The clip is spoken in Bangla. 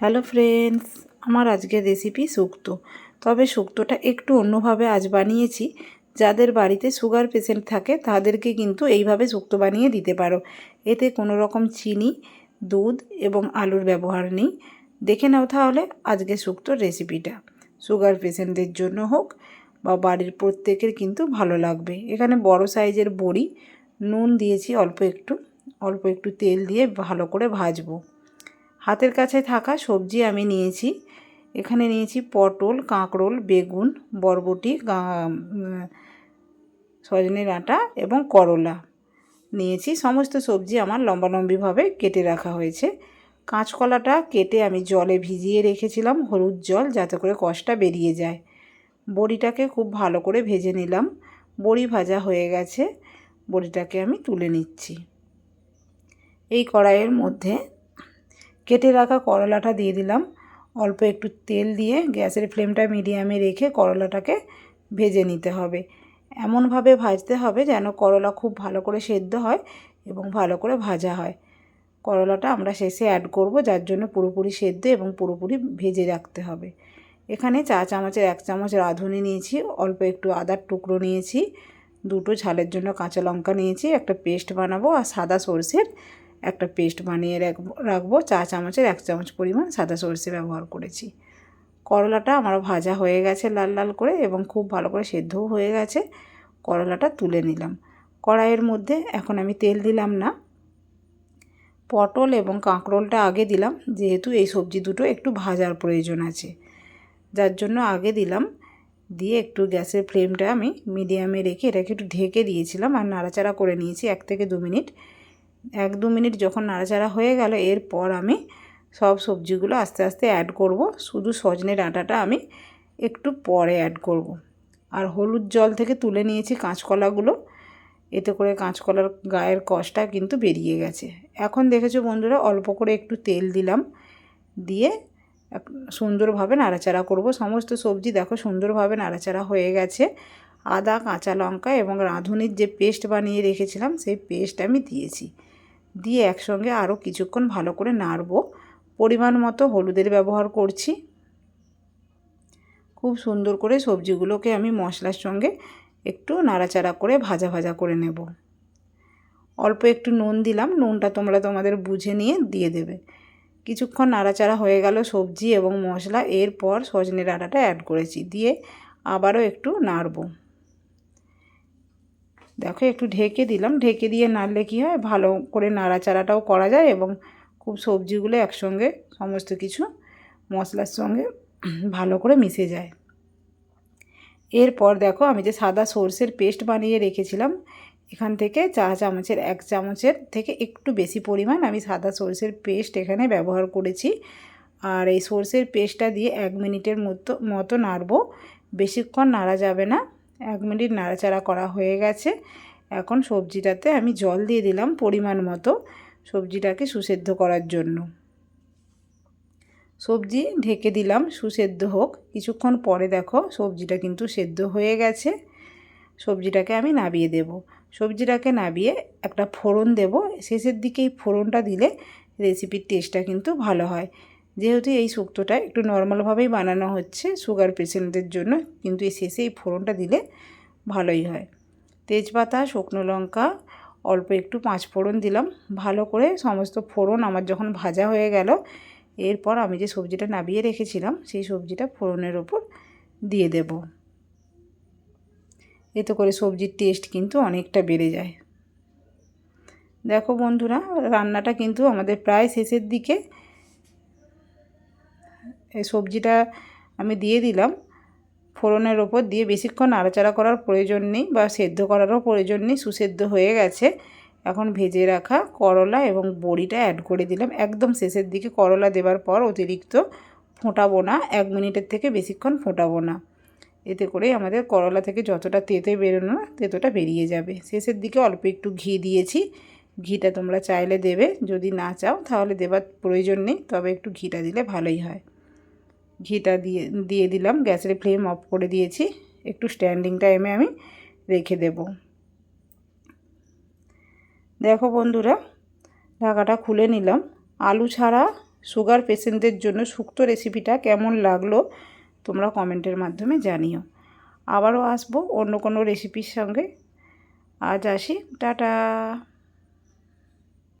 হ্যালো ফ্রেন্ডস, আমার আজকের রেসিপি শুক্তো। তবে শুক্তোটা একটু অন্যভাবে আজ বানিয়েছি। যাদের বাড়িতে সুগার পেশেন্ট থাকে, তাদেরকে কিন্তু এইভাবে শুক্তো বানিয়ে দিতে পারো। এতে কোনো রকম চিনি, দুধ এবং আলুর ব্যবহার নেই। দেখে নাও তাহলে আজকে শুক্তোর রেসিপিটা। সুগার পেশেন্টদের জন্য হোক বা বাড়ির প্রত্যেকের কিন্তু ভালো লাগবে। এখানে বড় সাইজের বড়ি, নুন দিয়েছি অল্প একটু। অল্প একটু তেল দিয়ে ভালো করে ভাজবো। হাতের কাছে থাকা সবজি আমি নিয়েছি। এখানে নিয়েছি পটল, কাঁকরোল, বেগুন, বরবটি সজনে ডাঁটা এবং করলা। নিয়েছি সমস্ত সবজি আমার লম্বালম্বিভাবে কেটে রাখা হয়েছে। কাঁচকলাটা কেটে আমি জলে ভিজিয়ে রেখেছিলাম হলুদ জল যাতে করে কষটা বেরিয়ে যায়। বড়িটাকে খুব ভালো করে ভেজে নিলাম। বড়ি ভাজা হয়ে গেছে। বড়িটাকে আমি তুলে নিচ্ছি। এই কড়াইয়ের মধ্যে কেটে রাখা করলাটা দিয়ে দিলাম। অল্প একটু তেল দিয়ে গ্যাসের ফ্লেমটা মিডিয়ামে রেখে করলাটাকে ভেজে নিতে হবে। এমনভাবে ভাজতে হবে যেন করলা খুব ভালো করে সেদ্ধ হয় এবং ভালো করে ভাজা হয়। করলাটা আমরা শেষে অ্যাড করব, যার জন্য পুরোপুরি সেদ্ধ এবং পুরোপুরি ভেজে রাখতে হবে। এখানে চা চামচের এক চামচ রাঁধুনি নিয়েছি, অল্প একটু আদার টুকরো নিয়েছি, দুটো ঝালের জন্য কাঁচা লঙ্কা নিয়েছি, একটা পেস্ট বানাবো আর সাদা সর্ষের একটা পেস্ট বানিয়ে রাখব, চা চামচের এক চামচ পরিমাণ সাদা সর্ষে ব্যবহার করেছি। করলাটা আমার ভাজা হয়ে গেছে লাল লাল করে এবং খুব ভালো করে সেদ্ধও হয়ে গেছে। করলাটা তুলে নিলাম। কড়াইয়ের মধ্যে এখন আমি তেল দিলাম না। পটল এবং কাঁকরোলটা আগে দিলাম, যেহেতু এই সবজি দুটো একটু ভাজার প্রয়োজন আছে। যার জন্য আগে দিলাম। দিয়ে একটু গ্যাসের ফ্লেমটা আমি মিডিয়ামে রেখে এটাকে একটু ঢেকে দিয়েছিলাম আর নাড়াচাড়া করে নিয়েছি এক থেকে দু মিনিট। এক দু মিনিট যখন নাড়াচাড়া হয়ে গেল, এরপর আমি সব সবজিগুলো আস্তে আস্তে অ্যাড করব। শুধু সজনে ডাঁটাটা আমি একটু পরে অ্যাড করব। আর হলুদ জল থেকে তুলে নিয়েছি কাঁচকলাগুলো। এতে করে কাঁচকলার গায়ের কষটা কিন্তু বেরিয়ে গেছে। এখন দেখেছ বন্ধুরা, অল্প করে একটু তেল দিলাম। দিয়ে সুন্দরভাবে নাড়াচাড়া করব। সমস্ত সবজি দেখো সুন্দরভাবে নাড়াচাড়া হয়ে গেছে। আদা, কাঁচা লঙ্কা এবং রাঁধুনির যে পেস্ট বানিয়ে রেখেছিলাম, সেই পেস্ট আমি দিয়েছি। দিয়ে একসঙ্গে আরও কিছুক্ষণ ভালো করে নাড়ব। পরিমাণ মতো হলুদের ব্যবহার করছি। খুব সুন্দর করে সবজিগুলোকে আমি মশলার সঙ্গে একটু নাড়াচাড়া করে ভাজা ভাজা করে নেব। অল্প একটু নুন দিলাম, নুনটা তোমরা তোমাদের বুঝে নিয়ে দিয়ে দেবে। কিছুক্ষণ নাড়াচাড়া হয়ে গেল সবজি এবং মশলা, এরপর সজনে ডাঁটাটা অ্যাড করেছি। দিয়ে আবারও একটু নাড়ব। দেখো, একটু ঢেকে দিলাম। ঢেকে দিয়ে নাড়লে কী হয়? ভালো করে নাড়াচাড়াটাও করা যায় এবং খুব সবজিগুলো একসঙ্গে, সমস্ত কিছু মশলার সঙ্গে ভালো করে মিশে যায়। এরপর দেখো, আমি যে সাদা সর্ষের পেস্ট বানিয়ে রেখেছিলাম, এখান থেকে চা চামচের, এক চামচের থেকে একটু বেশি পরিমাণ আমি সাদা সর্ষের পেস্ট এখানে ব্যবহার করেছি। আর এই সর্ষের পেস্টটা দিয়ে এক মিনিটের মতো মতো নাড়বো। বেশিক্ষণ নাড়া যাবে না। এক মিনিট নাড়াচাড়া করা হয়ে গেছে। এখন সবজিটাতে আমি জল দিয়ে দিলাম পরিমাণ মতো সবজিটাকে সুসেদ্ধ করার জন্য। সবজি ঢেকে দিলাম সুসেদ্ধ হোক। কিছুক্ষণ পরে দেখো সবজিটা কিন্তু সেদ্ধ হয়ে গেছে। সবজিটাকে আমি নাবিয়ে দেব। সবজিটাকে নাবিয়ে একটা ফোড়ন দেব। শেষের দিকেই ফোড়নটা দিলে রেসিপির টেস্টটা কিন্তু ভালো হয়। যেহেতু এই শুক্তোটা একটু নর্মালভাবেই বানানো হচ্ছে সুগার পেশেন্টদের জন্য, কিন্তু এই শেষে এই ফোড়নটা দিলে ভালোই হয়। তেজপাতা, শুকনো লঙ্কা, অল্প একটু পাঁচ ফোড়ন দিলাম। ভালো করে সমস্ত ফোড়ন আমার যখন ভাজা হয়ে গেল, এরপর আমি যে সবজিটা নাবিয়ে রেখেছিলাম, সেই সবজিটা ফোড়নের ওপর দিয়ে দেব। এতে করে সবজির টেস্ট কিন্তু অনেকটা বেড়ে যায়। দেখো বন্ধুরা, রান্নাটা কিন্তু আমাদের প্রায় শেষের দিকে সবজিটা আমি দিয়ে দিলাম। ফোড়নের ওপর দিয়ে বেশিক্ষণ নাড়াচাড়া করার প্রয়োজন নেই বা সেদ্ধ করারও প্রয়োজন নেই, সুসেদ্ধ হয়ে গেছে। এখন ভেজে রাখা করলা এবং বড়িটা অ্যাড করে দিলাম। একদম শেষের দিকে করলা দেওয়ার পর অতিরিক্ত ফোটাবো না, এক মিনিটের থেকে বেশিক্ষণ ফোটাবো না। এতে করে আমাদের করলা থেকে যতটা তেতে বেরোনো না, তেতোটা বেরিয়ে যাবে। শেষের দিকে অল্প একটু ঘি দিয়েছি। ঘিটা তোমরা চাইলে দেবে, যদি না চাও তাহলে দেবার প্রয়োজন নেই, তবে একটু ঘিটা দিলে ভালোই হয়। ঘিটা দিয়ে দিয়ে দিলাম। গ্যাসের ফ্লেম অফ করে দিয়েছি। একটু স্ট্যান্ডিং টাইমে আমি রেখে দেব। দেখো বন্ধুরা, ঢাকাটা খুলে নিলাম। আলু ছাড়া সুগার পেশেন্টদের জন্য শুক্তো রেসিপিটা কেমন লাগল তোমরা কমেন্টের মাধ্যমে জানিও। আবারও আসব অন্য কোনো রেসিপির সঙ্গে। আজ আসি। টাটা!